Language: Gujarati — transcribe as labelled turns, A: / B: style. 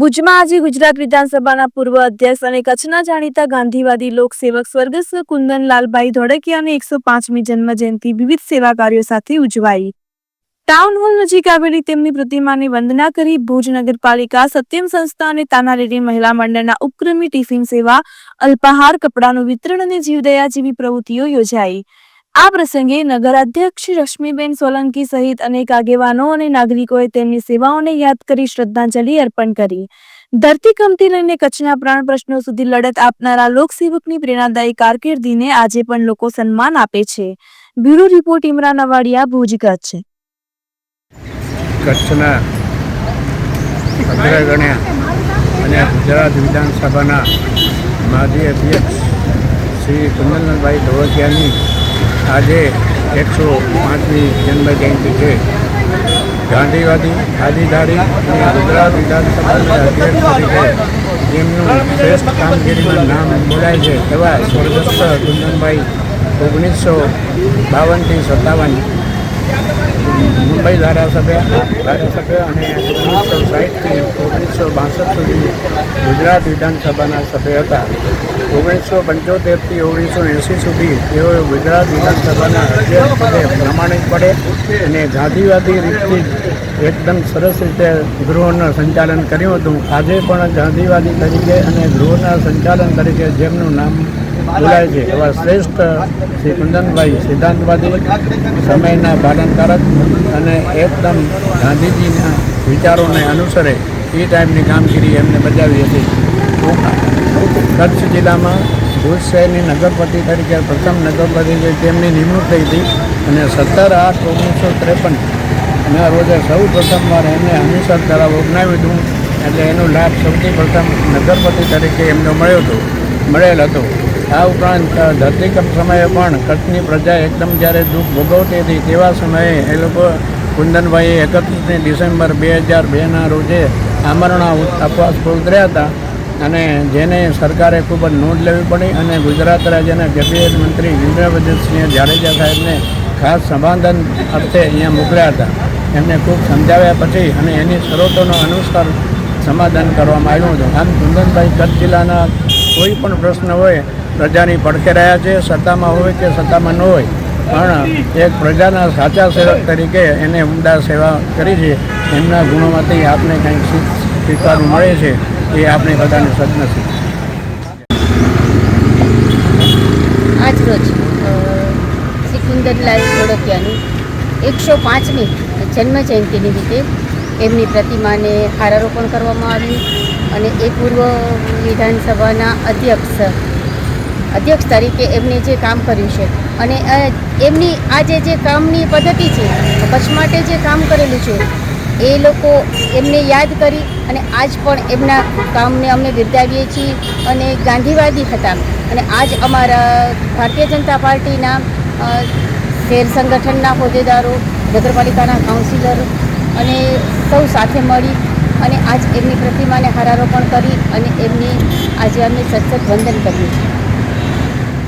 A: ભુજમાં આજે ગુજરાત વિધાનસભાના પૂર્વ અધ્યક્ષ અને કચ્છના જાણીતા ગાંધીવાદી લોકસેવક સ્વર્ગસ્થ કુંદનલાલભાઈ ધોળકિયાની એકસો પાંચમી જન્મજયંતિ વિવિધ સેવા કાર્યો સાથે ઉજવાઈ. ટાઉન હોલ નજીક આવેલી તેમની પ્રતિમાને વંદના કરી ભુજ નગરપાલિકા સત્યમ સંસ્થા અને તાનારેડી મહિલા મંડળના ઉપક્રમી ટિફિન સેવા, અલ્પાહાર કપડાનું વિતરણ અને જીવદયા જેવી પ્રવૃત્તિઓ યોજાઈ. આ પ્રસંગે નગર અધ્યક્ષ રશ્મિબેન સોલંકી સહિત અનેક આગેવાનો અને નાગરિકોએ તેમની સેવાઓને યાદ કરી શ્રદ્ધાંજલિ અર્પણ કરી. ધરતીકંપથી લઈને કચ્છના પ્રાણ પ્રશ્નો સુધી લડત આપનારા લોકસેવકની પ્રેરણાદાયી કારકિર્દીને આજે પણ લોકો સન્માન આપે છે. Bureau report Imran Avadiya Bhuj, Kutch.
B: કચ્છના અગ્રગણ્યા અને ગુજરાત વિધાનસભાના માજી અધ્યક્ષ શ્રી કુંદનભાઈ ધોળકિયાની આજે એકસો પાંચમી જન્મજયંતિ છે. ગાંધીવાદી ખાદીધારી અને ગુજરાત વિધાનસભાના અધ્યક્ષ તરીકે જેમનું શ્રેષ્ઠ કામગીરીનું નામ બોલાય છે એવા સ્વર્ગસ્થ કુંદનભાઈ ઓગણીસો બાવનથી સત્તાવન મુંબઈ ધારાસભ્ય ધારાસભ્ય અને ઓગણીસો સાહીઠથી ઓગણીસો બાસઠ સુધી ગુજરાત વિધાનસભાના સભ્ય હતા. ઓગણીસો પંચોતેરથી ઓગણીસો એંસી સુધી તેઓ ગુજરાત વિધાનસભાના અધ્યક્ષ પદે પડે અને ગાંધીવાદી રીતથી એકદમ સરસ રીતે ગૃહોનું સંચાલન કર્યું હતું. આજે પણ ગાંધીવાદી તરીકે અને ગૃહના સંચાલન તરીકે જેમનું નામ બોલાય છે. એવા શ્રેષ્ઠ શ્રી કુંદનભાઈ સિદ્ધાંતવાદી, સમયના ભાગનકારક અને એકદમ ગાંધીજીના વિચારોને અનુસરે એ ટાઈપની કામગીરી એમને બજાવી હતી. કચ્છ જિલ્લામાં ભુજ શહેરની નગરપતિ તરીકે પ્રથમ નગરપતિ તેમની નિમણૂક થઈ હતી અને સત્તર આઠ ઓગણીસો ત્રેપન ના રોજે સૌ પ્રથમવાર એમને હમીસર તળાવ અપનાવ્યું હતું. એટલે એનો લાભ સૌથી પ્રથમ નગરપતિ તરીકે એમને મળ્યો હતો, મળેલ હતો. આ ઉપરાંત ધરતીકપ સમયે પણ કચ્છની પ્રજા એકદમ જ્યારે દુઃખ ભોગવતી હતી તેવા સમયે એ લોકો કુંદનભાઈએ એકત્રીસમી ડિસેમ્બર બે હજાર બેના રોજે આમરણા ઉપવાસ ઉતર્યા હતા અને જેને સરકારે ખૂબ જ નોંધ લેવી પડી અને ગુજરાત રાજ્યના કેબિનેટ મંત્રી ઇન્દ્રપ્રદેશસિંહ જાડેજા સાહેબને ખાસ સમાધાન અર્થે અહીંયા મોકલ્યા હતા. એમને ખૂબ સમજાવ્યા પછી અને એની શરતોનો અનુસાર સમાધાન કરવામાં આવ્યું હતું. આમ કુંદનભાઈ કચ્છ જિલ્લાના કોઈ પણ પ્રશ્ન હોય પ્રજાની પડખે રહ્યા છે સત્તામાં હોય કે સત્તામાં ન હોય. પણ એક પ્રજાના સાચા સેવક તરીકે એને ઉમદા સેવા કરી છે. એમના ગુણોમાંથી આપને કંઈક સ્વીકાર મળે છે. એ આપણે બધાને સદનસીબ
C: આજ રોજ અ, શ્રી કુંદનલાલ ધોળકિયાની એકસો પાંચમી જન્મજયંતિ નિમિત્તે એમની પ્રતિમાને હારારોપણ કરવામાં આવ્યું અને એ પૂર્વ વિધાનસભાના અધ્યક્ષ અધ્યક્ષ તરીકે એમને જે કામ કર્યું છે. અને એમની આજે જે કામની પદ્ધતિ છે, કચ્છ માટે જે કામ કરેલું છે, એ લોકો એમને યાદ કરી અને આજ પણ એમના કામને અમે બિરદાવીએ છીએ અને ગાંધીવાદી હતા. અને આજ અમારા ભારતીય જનતા પાર્ટીના શેર સંગઠનના હોદ્દેદારો, નગરપાલિકાના કાઉન્સિલરો અને સૌ સાથે મળી અને આજ એમની પ્રતિમાને હારારોપણ કરી અને એમની આજે અમે સતત વંદન કર્યું. છે